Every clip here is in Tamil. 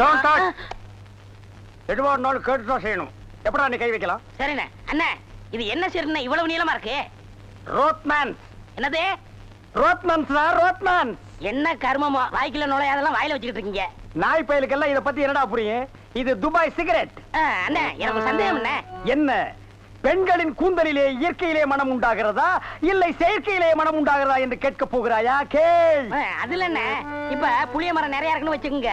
Don't touch. எதுவா இருந்தாலும் கேட்டு தான் செய்யணும். எப்படா நீ கை வைக்கலாம்? சரிண்ணே. அண்ணே இது என்ன சரிண்ணே இவ்வளவு நீளமா இருக்கு? ரோத்மேன் என்னது? ரோத்மன் சார் ரோத்மன் என்ன கர்மமோ? வாய்க்குள்ள நுழையாதெல்லாம் வாயில வச்சுக்கிட்டு இருக்கீங்க. நாய் பயலுக்கெல்லாம் இத பத்தி என்னடா புரியும்? இது துபாய் சிகரெட். அண்ணே எனக்கு சந்தேகம் அண்ணே என்ன? பெண்களின் கூந்தலிலே இயற்கையிலே மனம் உண்டாகிறதா? இல்லை செயற்கையிலே மனம் உண்டாகிறதா என்று கேட்க போகிறாயா? கேள். அதுல என்ன இப்ப புளிய மரம் நிறைய இருக்குன்னு வச்சுக்கோங்க.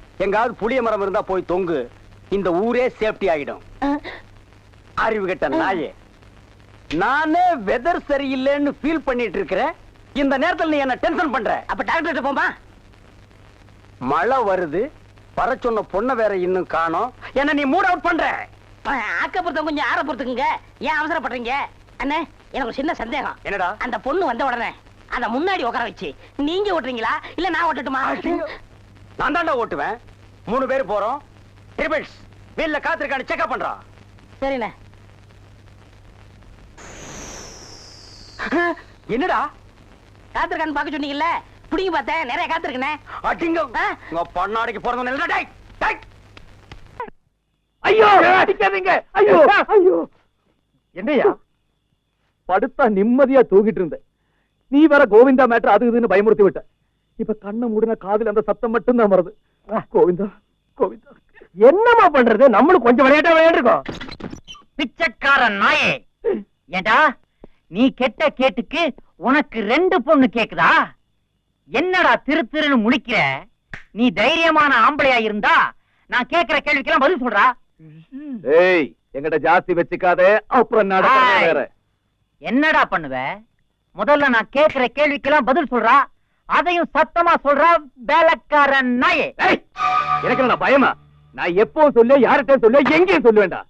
எங்காவது புளிய மரம் இருந்தா போய் தொங்கு. இந்த ஊரே சேஃப்டி ஆகிடும் அறிவு கெட்ட நாயே. நானே வெதர் சரியில்லைன்னு ஃபீல் பண்ணிட்டு இருக்கிறேன். இந்த நேரத்துல நீ என்ன டென்ஷன் பண்ற. அப்ப டாக்டர் போமா மழை வருது. வர சொன்ன பொண்ணை வேற இன்னும் காணோம். என்ன நீ மூட் அவுட் பண்ற. ஆக்க பொறுத்த கொஞ்சம் ஆற பொறுத்துக்குங்க. ஏன் அவசரப்படுறீங்க? அண்ணே எனக்கு சின்ன சந்தேகம். என்னடா? அந்த பொண்ணு வந்த உடனே அந்த முன்னாடி உட்கார வச்சு நீங்க ஓட்டுறீங்களா? இல்ல நான் ஓட்டட்டுமா? நான் தாண்டா ஓட்டுவேன். மூணு பேர் போறோம். ட்ரிபிள்ஸ் வீல்ல காத்திருக்கான்னு செக்அப் பண்றான் சரிண்ணே. என்னடா? காத்திருக்கான்னு பார்க்க சொன்னீங்கல்ல? புடிங்க பார்த்தேன் நிறைய காத்திருக்கனே அடிங்க? உங்க பொண்ணாடிக்கு பிறந்தவன் இல்லடா டேய் டேய். ஐயோ அடிக்காதீங்க. ஐயோ. ஐயோ. என்னையா? படுத்தா நிம்மதியா தூங்கிட்டு இருந்தேன். நீ வேற கோவிந்தா மேட்டர் அது இதுன்னு பயமுறுத்தி விட்ட. இப்ப கண்ணை மூடின காதுல அந்த சத்தம் மட்டும் தான் வருது. கோவிந்தா கோவிந்தா. என்னமா பண்றது? நம்மளும் கொஞ்சம் விளையாட்டா விளையாண்டுருக்கோம் பிச்சைக்காரன் நாயே. ஏண்டா நீ கெட்ட கேட்டுக்கு உனக்கு ரெண்டு பொண்ணு கேக்குதா? என்னடா திரு திருன்னு முழிக்கிற? நீ தைரியமான ஆம்பளையா இருந்தா நான் கேக்குற கேள்விக்கெல்லாம் பதில் சொல்றா. ஏய் எங்கிட்ட ஜாஸ்தி வச்சுக்காதே அப்புறம். வேற. என்னடா பண்ணுவ? முதல்ல நான் கேக்குற கேள்விக்கெல்லாம் பதில் சொல்றா. அதையும் சத்தமா சொல்றா வேலைக்காரன் நாயே. எனக்கு என்ன பயமா? நான் எப்போ சொல்ல யார்கிட்ட சொல்ல எங்கேயும் சொல்லுவேண்டா.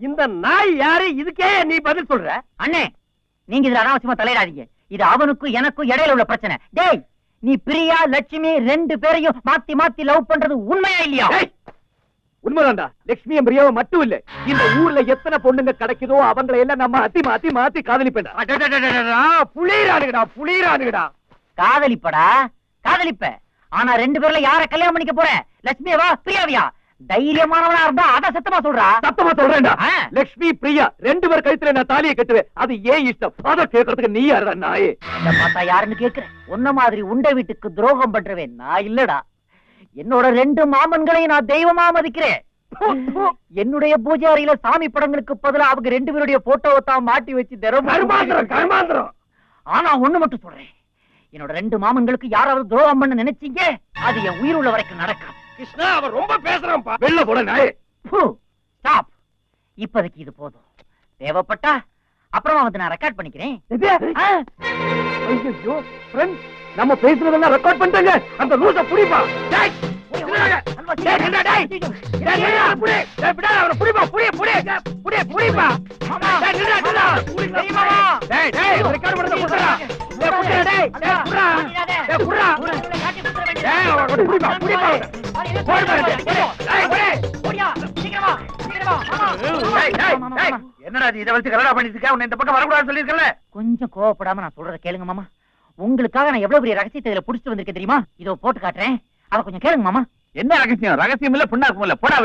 இந்த நாய் யாரு? இதுக்கே நீ பதில் சொல்ற. அண்ணே நீங்க இதுல அனாவசியமா தலையிடாதீங்க. இது அவனுக்கும் எனக்கும் இடையில உள்ள பிரச்சனை. டேய் நீ பிரியா லட்சுமி ரெண்டு பேரையும் மாத்தி மாத்தி லவ் பண்றது உண்மையா இல்லையா? உண்மைதான்டா. லட்சுமியும் பிரியாவும் மட்டும் இல்ல. இந்த ஊர்ல எத்தனை பொண்ணுங்க கிடைக்குதோ அவங்களை எல்லாம் நம்ம அத்தி மாத்தி மாத்தி காதலிப்பேன்டா. புளிரானுங்கடா புளிரானுங்கடா. காதலிப்படா? காதலிப்ப. ஆனா ரெண்டு பேர்ல யார கல்யாணம் பண்ணிக்க போற? லட்சுமியவா பிரியாவியா? தைரியமானவனா இருந்தா அத சத்தமா சொல்றா? சத்தமா சொல்றேன்டா. லட்சுமி பிரியா ரெண்டு பேர் கழுத்துல நான் தாலியை கட்டுவேன். அது ஏன் இஷ்டம்? அத கேக்குறதுக்கு நீ யாருடா நாயே? பார்த்தா யாருன்னு கேக்குறேன் உன்ன மாதிரி உண்ட வீட்டுக்கு துரோகம் பண்றவேன் நான் இல்லடா. என்னோட ரெண்டு மாமன்களையும் நான் தெய்வமா மதிக்கிறேன். என்னுடைய பூஜாரியில சாமி படங்களுக்கு பதிலா அவங்க ரெண்டு பேருடைய போட்டோவை தான் மாட்டி வச்சு கர்மாந்திரம் கர்மாந்திரம். ஆனா ஒண்ணு மட்டும் சொல்றேன். என்னோட ரெண்டு மாமன்களுக்கு யாராவது துரோகம் பண்ண நினைச்சீங்க? அது என் உயிர் உள்ள வரைக்கும் நடக்காது. கிருஷ்ணா அவன் ரொம்ப பேசுறான்ப்பா. வெளில போட நாயே. ஸ்டாப். இப்போதைக்கு இது போதும். தேவைப்பட்டா அப்புறமா வந்து நான் ரெக்கார்ட் பண்ணிக்கிறேன். ஐயோ ஃப்ரெண்ட் நம்ம பேசுறதெல்லாம் ரெக்கார்ட் பண்ணிட்டாங்க. அந்த லூச புடிப்பா. டேய் புடிப்பா, என்னடா இதை வச்சு கலடா பண்ணிட்டு இருக்க? உன்னை இந்த பக்கம் வரக்கூடாதுன்னு சொல்லியிருக்கேன்ல? கொஞ்சம் கோவப்படாம நான் சொல்றத கேளுங்க மாமா உங்களுக்காக நான் எவ்வளவு பெரிய ரகசியத்தை இதுல புடிச்சிட்டு வந்திருக்கேன் தெரியுமா இதோ போட்டு காட்டுறேன் அதை கொஞ்சம் கேளுங்க மாமா என்ன ரகசியம்? ரகசியம் இல்ல புண்ணாக்கும் இல்ல. போடா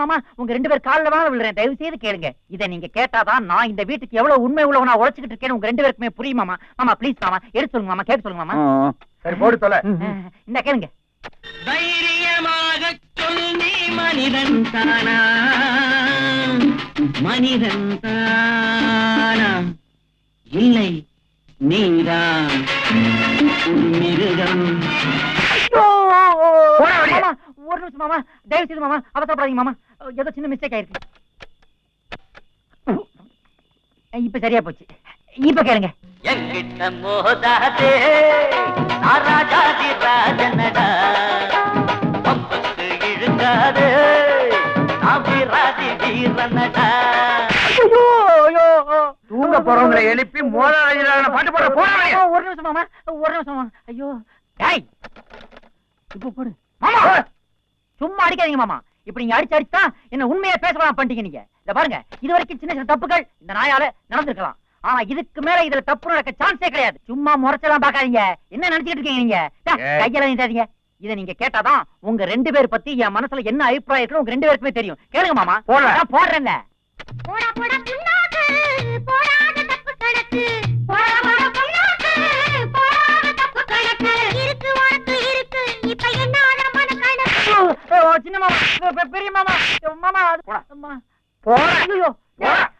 மாமா, உங்க ரெண்டு பேர் கால்ல வேணா விழுறேன். தயவு செய்து கேளுங்க. இத நீங்க கேட்டாதான் நான் இந்த வீட்டுக்கு எவ்வளவு உண்மை உள்ளவனா உழைச்சிட்டு இருக்கேன்னு உங்க ரெண்டு பேருக்குமே புரியும் மாமா. மாமா ப்ளீஸ் மாமா. எடுத்து சொல்லுங்க மாமா. கேட்க சொல்லுங்க மாமா. சரி போடு தொலை. இந்த கேளுங்க. தைரியமாக சொல்லி மனிதன் தானா மனிதன் தானா இல்லை நீதான். மிருகம் போடா வெளிய. மாமா ஒரு நிமிஷம் மாமா தயவு செய்து மாமா அவசரப்படாதீங்க மாமா. ஏதோ சின்ன மிஸ்டேக் ஆயிருக்கு. இப்ப சரியா போச்சு. இப்ப கேளுங்க. எங்கிட்ட மோதாதே ராஜாதி ராஜனடா பம்புக்கு இழுக்காதே நாபிராதி வீரனடா. தூங்க போறவங்களை எழுப்பி மோதாத பாட்டு போட வெளிய. ஒரு நிமிஷம் மாமா ஒரு நிமிஷம் மாமா. ஐயோ. டேய். இப்போ போடு. மாமா! சும்மா அடிக்காதீங்க மாமா. இப்படி நீங்க அடிச்சு அடிச்சா என்ன உண்மையை பேசலாம் பண்ணிட்டீங்க நீங்க. இத பாருங்க இது வரைக்கும் சின்ன சின்ன தப்புகள் இந்த நாயால நடந்திருக்கலாம். ஆனா இதுக்கு மேல இதுல தப்பு நடக்க சான்ஸே கிடையாது. சும்மா முறைச்சலாம் பாக்காதீங்க என்ன நினைச்சிட்டு இருக்கீங்க நீங்க. கையெல்லாம் நீட்டாதீங்க. இத நீங்க கேட்டாதான் உங்க ரெண்டு பேர் பத்தி என் மனசுல என்ன அபிப்பிராயம் இருக்குன்னு உங்க ரெண்டு பேருக்குமே தெரியும். கேளுங்க மாமா. போடுறேன். அதான் போடுறேன்ல. போடா போடா புண்ணாக்கு போடாத தப்பு கணக்கு. சின்ன மாமா. பெரிய மாமா. மாமா அது- போடா. அம்மா. போடா. ஐயோ.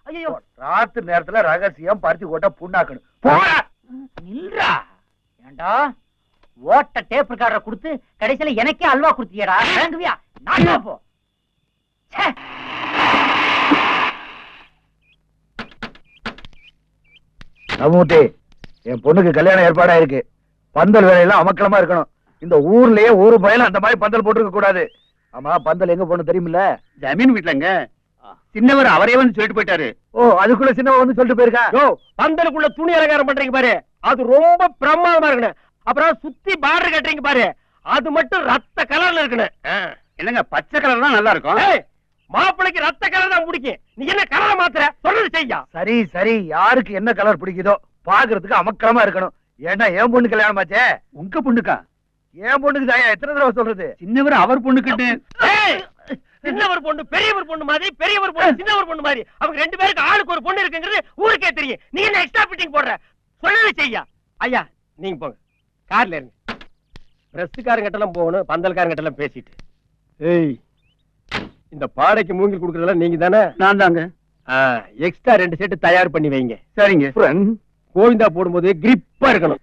ஐயோ ராத்திரி நேரத்துல ரகசியம் பருத்தி கொட்ட புண்ணாக்கணும். போடா. நில்றா. ஏண்டா? ஓட்ட டேப் ரெக்கார்டரை கொடுத்து கடைசியில எனக்கே அல்வா கொடுத்தியடா. வாங்குவியா? நான் போ. ச்சே. நமூர்த்தி என் பொண்ணுக்கு கல்யாணம் ஏற்பாடா இருக்கு பந்தல் வேலையெல்லாம் அமக்கலமா இருக்கணும். இந்த ஊர்லயே ஒரு பயலும் அந்த மாதிரி பந்தல் போட்டுருக்க கூடாது ஆமா பந்தல் எங்க போகணும் தெரியுமில்ல? ஜமீன் வீட்டுலங்க சின்னவர் அவரே வந்து சொல்லிட்டு போயிட்டாரு. ஓ அதுக்குள்ள சின்னவ வந்து சொல்லிட்டு போயிருக்கா? யோ பந்தலுக்குள்ள துணி அலங்காரம் பண்றீங்க பாரு. அது ரொம்ப பிரமாதமா இருக்கணும் அப்புறம் சுத்தி பார்டர் கட்டுறீங்க பாரு. அது மட்டும் ரத்த கலர்ல இருக்கணும் என்னங்க பச்சை கலர் தான் நல்லா இருக்கும்? மாப்பிளைக்கு ரத்த கலர் தான் பிடிக்கும். நீ என்ன கலரை மாத்துற? சொல்றது செய்யா. சரி சரி யாருக்கு என்ன கலர் பிடிக்குதோ பாக்குறதுக்கு அமக்கலமா இருக்கணும். ஏன்னா என் பொண்ணு கல்யாணம் ஆச்சே உங்க பொண்ணுக்கா? என் பொண்ணுக்கு தாயா? எத்தனை தடவை சொல்றது? சின்னவர் அவர் பொண்ணுக்கிட்டு. சின்னவர் பொண்ணு பெரியவர் பொண்ணு மாதிரி பெரியவர் பொண்ணு சின்னவர் பொண்ணு மாதிரி. அவங்க ரெண்டு பேருக்கு ஆளுக்கு ஒரு பொண்ணு இருக்குங்கிறது ஊருக்கே தெரியும். நீ என்ன எக்ஸ்ட்ரா ஃபிட்டிங் போடுற? சொல்லவே செய்யா. ஐயா நீங்க போங்க. கார்ல இருங்க பிரஸ்காரங்கிட்ட எல்லாம் போகணும் பந்தல்காரங்கிட்ட எல்லாம் பேசிட்டு. ஏய். இந்த பாடைக்கு மூங்கில் கொடுக்கறதெல்லாம் நீங்க தானே? நான் தாங்க. எக்ஸ்ட்ரா ரெண்டு செட்டு தயார் பண்ணி வைங்க. சரிங்க. கோவிந்தா போடும்போது கிரிப்பா இருக்கணும்.